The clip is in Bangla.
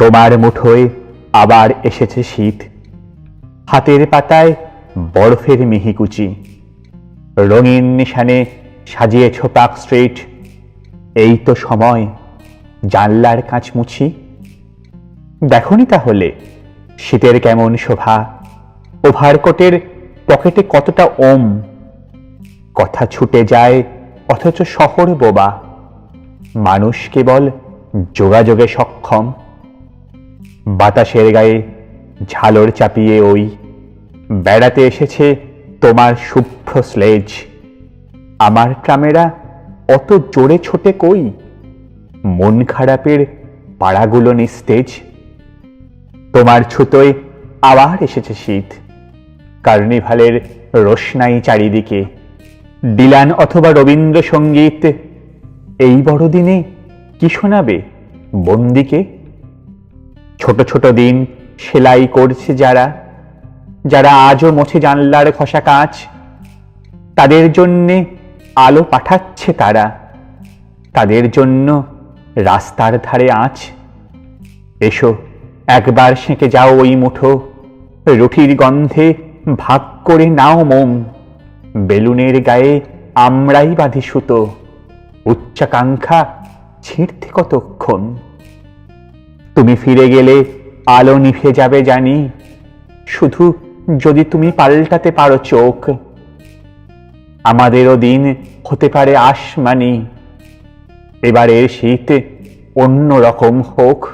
তোমার মুঠোয় আবার এসেছে শীত। হাতের পাতায় বরফের মিহিকুচি রঙিন নিশানে সাজিয়েছ পার্ক স্ট্রিট। এই তো সময় জানলার কাঁচ মুছি দেখনি তাহলে শীতের কেমন শোভা? ওভারকোটের পকেটে কতটা ওম? কথা ছুটে যায় অথচ শহর বোবা। মানুষ কেবল যোগাযোগে সক্ষম। বাতাসের গায়ে ঝালর চাপিয়ে ওই বেড়াতে এসেছে তোমার শুভ্র স্লেজ। আমার ট্রামেরা অত জোরে ছোটে কই? মন খারাপের পাড়াগুলো নিস্তেজ। তোমার ছুতোয় আবার এসেছে শীত। কার্নিভালের রোশনাই চারিদিকে। ডিলান অথবা রবীন্দ্রসঙ্গীত, এই বড়দিনে কি শোনাবে বন্দিকে? ছোট ছোট দিন সেলাই করছে যারা যারা আজও মোছে জানলার খসা কাঁচ, তাদের জন্যে আলো পাঠাচ্ছে তারা, তাদের জন্য রাস্তার ধারে আঁচ। এসো, একবার সেঁকে যাও ওই মুঠো, রুটির গন্ধে ভাগ করে নাও মোম বেলুনের গায়ে আমরাই বাঁধি সুতো, উচ্চাকাঙ্ক্ষা ছিঁড়তে কতক্ষণ? তুমি ফিরে গেলে আলো নিভে যাবে জানি। শুধু যদি তুমি পাল্টাতে পারো চোখ, আমাদেরও দিন হতে পারে আসমানি। এবারের শীত অন্য রকম হোক।